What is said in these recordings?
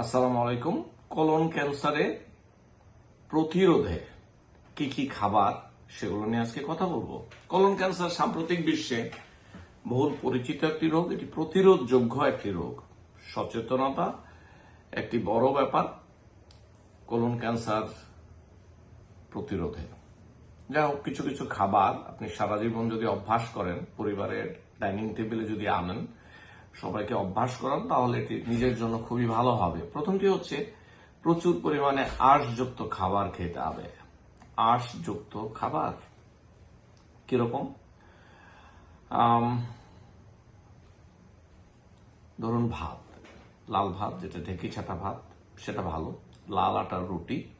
আসসালামু আলাইকুম। কলন ক্যান্সারে প্রতিরোধে কি কি খাবার, সেগুলো নিয়ে আজকে কথা বলব। কলন ক্যান্সার সাম্প্রতিক বিশ্বে বহুল পরিচিত একটি রোগ। এটি প্রতিরোধযোগ্য একটি রোগ। সচেতনতা একটি বড় ব্যাপার কলন ক্যান্সার প্রতিরোধে। যাই হোক, কিছু কিছু খাবার আপনি সারা জীবন যদি অভ্যাস করেন, পরিবারের ডাইনিং টেবিলে যদি আনেন সবাইকে অভ্যাস করান, তাহলে এটি নিজের জন্য খুবই ভালো হবে। প্রথমটি হচ্ছে প্রচুর পরিমাণে আঁশযুক্ত খাবার খেতে হবে। আঁশযুক্ত খাবার? কীরকম? ধরুন ভাত, লাল ভাত, যেটা ঢেকি ছাটা ভাত, সেটা ভালো। লাল আটার রুটি,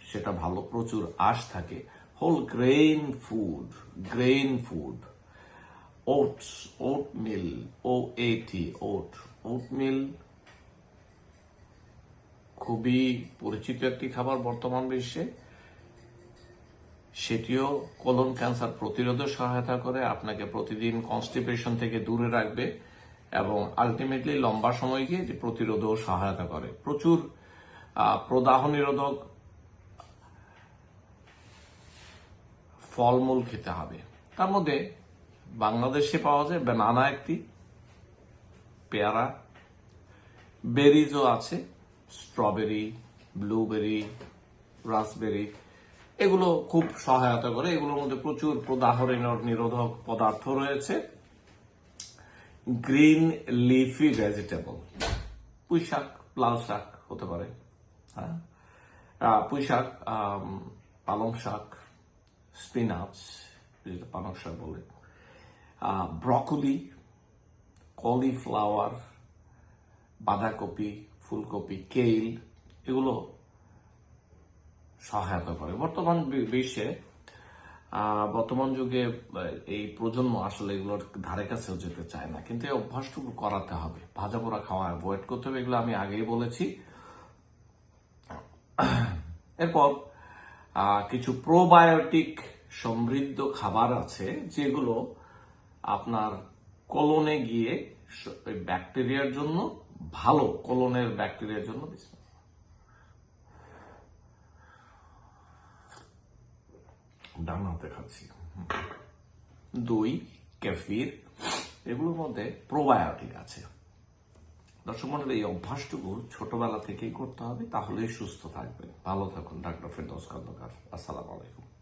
সেটা ভালো। প্রচুর আঁশ থাকে। Whole grain food grain food ও এটি ওট ওট মিল খুবই পরিচিত একটি খাবার বর্তমান বিশ্বে। সেটিও কোলন ক্যান্সার প্রতিরোধে সহায়তা করে, আপনাকে প্রতিদিন কনস্টিপেশন থেকে দূরে রাখবে এবং আলটিমেটলি লম্বা সময় এটি প্রতিরোধেও সহায়তা করে। প্রচুর প্রদাহ নিরোধক ফলমূল খেতে হবে। তার মধ্যে বাংলাদেশে পাওয়া যায় বেনানা একটি পেয়ারা। বেরিজও আছে স্ট্রবেরি ব্লুবেরি রাসবেরি। এগুলো খুব সহায়তা করে। এগুলোর মধ্যে প্রচুর প্রদাহ নিরোধক পদার্থ রয়েছে। Green leafy vegetable. পুঁই শাক লাল শাক হতে পারে হ্যাঁ? আহ, পুঁই শাক পালং শাক স্পিনাচ যেটা পালং শাক বলে। ব্রকলি, কলিফ্লাওয়ার, বাঁধাকপি, ফুলকপি, কেইল এগুলো সহায়তা করে। বর্তমান বিশ্বে বর্তমান যুগে এই প্রজন্ম আসলে এগুলোর ধারে কাছেও যেতে চায় না। কিন্তু এই অভ্যাসটুকু করাতে হবে। ভাজা পোড়া খাওয়া অ্যাভয়েড করতে হবে, এগুলো আমি আগেই বলেছি। এরপর কিছু প্রোবায়োটিক সমৃদ্ধ খাবার আছে, যেগুলো আপনার কলনে গিয়ে ব্যাকটেরিয়ার জন্য ভালো কলনের ব্যাকটেরিয়ার জন্য ডান দই ক্যাফির এগুলোর মধ্যে প্রোবায়োটিক আছে। দর্শক মন্ডলী, এই অভ্যাসটুকু ছোটবেলা থেকেই করতে হবে, তাহলেই সুস্থ থাকবেন। ভালো থাকুন, ডাক্তার ফেরদৌস খন্দকার। আসসালামু আলাইকুম।